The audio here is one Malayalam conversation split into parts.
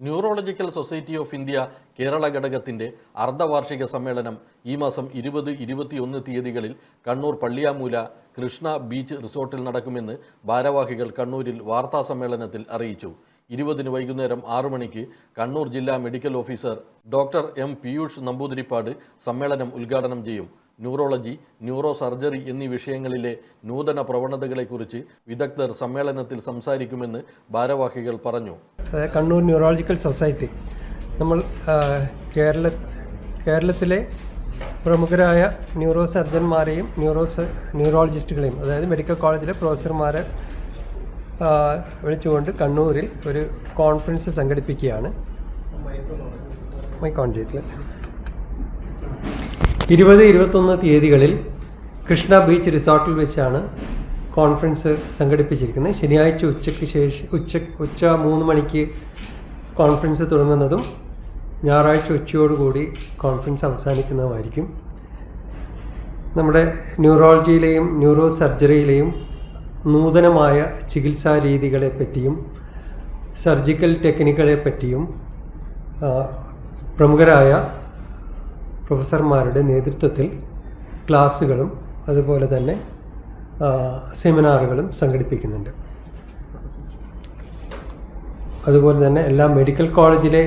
Neurological society of India Kerala ഘടകത്തിന്റെ അർദ്ധവാർഷിക സമ്മേളനം ഈ മാസം ഇരുപത് ഇരുപത്തിയൊന്ന് തീയതികളിൽ കണ്ണൂർ പള്ളിയാമൂല കൃഷ്ണ ബീച്ച് റിസോർട്ടിൽ നടക്കുമെന്ന് ഭാരവാഹികൾ കണ്ണൂരിൽ വാർത്താ സമ്മേളനത്തിൽ അറിയിച്ചു. ഇരുപതിന് വൈകുന്നേരം ആറു മണിക്ക് കണ്ണൂർ ജില്ലാ medical officer doctor M Piyush Namboothiripad സമ്മേളനം ഉദ്ഘാടനം ചെയ്യും. ന്യൂറോളജി ന്യൂറോ സർജറി എന്നീ വിഷയങ്ങളിലെ നൂതന പ്രവണതകളെക്കുറിച്ച് വിദഗ്ധർ സമ്മേളനത്തിൽ സംസാരിക്കുമെന്ന് ഭാരവാഹികൾ പറഞ്ഞു. Kannur neurological society. നമ്മൾ കേരള കേരളത്തിലെ പ്രമുഖരായ ന്യൂറോ സർജന്മാരെയും ന്യൂറോ ന്യൂറോളജിസ്റ്റുകളെയും അതായത് മെഡിക്കൽ കോളേജിലെ പ്രൊഫസർമാരെ വിളിച്ചുകൊണ്ട് കണ്ണൂരിൽ ഒരു കോൺഫറൻസ് സംഘടിപ്പിക്കുകയാണ്. മൈ കോൺടാക്റ്റിൽ ഇരുപത് ഇരുപത്തൊന്ന് തീയതികളിൽ കൃഷ്ണ ബീച്ച് റിസോർട്ടിൽ വെച്ചാണ് കോൺഫറൻസ് സംഘടിപ്പിച്ചിരിക്കുന്നത്. ശനിയാഴ്ച ഉച്ചയ്ക്ക് ശേഷം ഉച്ച ഉച്ച മൂന്ന് മണിക്ക് കോൺഫറൻസ് തുടങ്ങുന്നതും ഞായറാഴ്ച ഉച്ചയോടുകൂടി കോൺഫറൻസ് അവസാനിക്കുന്നതുമായിരിക്കും. നമ്മുടെ ന്യൂറോളജിയിലെയും ന്യൂറോ സർജറിയിലെയും നൂതനമായ ചികിത്സാ രീതികളെ പറ്റിയും സർജിക്കൽ ടെക്നിക്കുകളെ പറ്റിയും പ്രമുഖരായ പ്രൊഫസർമാരുടെ നേതൃത്വത്തിൽ ക്ലാസ്സുകളും അതുപോലെ തന്നെ സെമിനാറുകളും സംഘടിപ്പിക്കുന്നുണ്ട്. അതുപോലെ തന്നെ എല്ലാ മെഡിക്കൽ കോളേജിലെ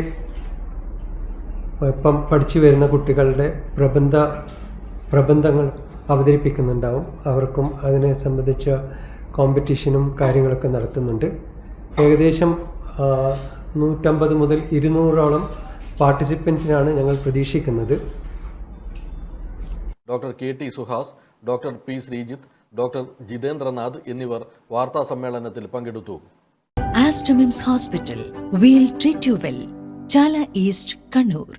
ഇപ്പം പഠിച്ചു വരുന്ന കുട്ടികളുടെ പ്രബന്ധ പ്രബന്ധങ്ങൾ അവതരിപ്പിക്കുന്നുണ്ടാവും. അവർക്കും അതിനെ സംബന്ധിച്ച കോമ്പറ്റീഷനും കാര്യങ്ങളൊക്കെ നടത്തുന്നുണ്ട്. ഏകദേശം നൂറ്റമ്പത് മുതൽ ഇരുന്നൂറോളം പാർട്ടിസിപ്പൻസിനാണ് ഞങ്ങൾ പ്രതീക്ഷിക്കുന്നത്. Doctor K T Suhas doctor P Sreejith doctor Jithendranath എന്നിവർ വാർത്താ സമ്മേളനത്തിൽ പങ്കെടുത്തു. ആസ്റ്റമിംസ് ഹോസ്പിറ്റൽ വീൽ ട്രീറ്റ് ചാല ഈസ്റ്റ് കണ്ണൂർ